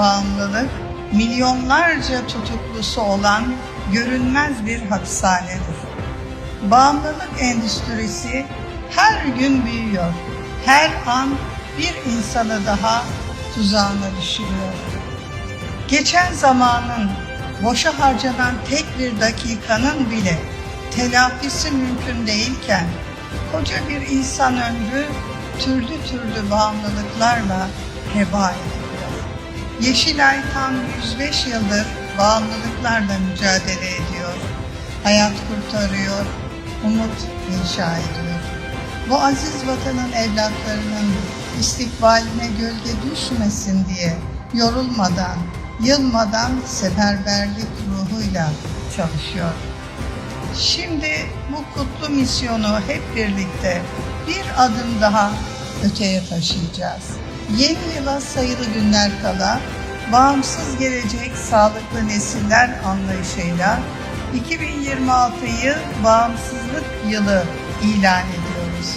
bağımlılık, milyonlarca tutuklusu olan görünmez bir hapishanedir. Bağımlılık endüstrisi her gün büyüyor. Her an bir insanı daha tuzağına düşürüyor. Geçen zamanın boşa harcanan tek bir dakikanın bile telafisi mümkün değilken koca bir insan ömrü türlü türlü bağımlılıklarla heba ediliyor. Yeşilay tam 105 yıldır bağımlılıklarla mücadele ediyor. Hayat kurtarıyor, umut inşa ediyor. Bu aziz vatanın evlatlarının istikbaline gölge düşmesin diye yorulmadan, yılmadan seferberlik ruhuyla çalışıyor. Şimdi bu kutlu misyonu hep birlikte bir adım daha öteye taşıyacağız. Yeni yıla sayılı günler kala bağımsız gelecek sağlıklı nesiller anlayışıyla 2026'yı bağımsızlık yılı ilan ediyoruz.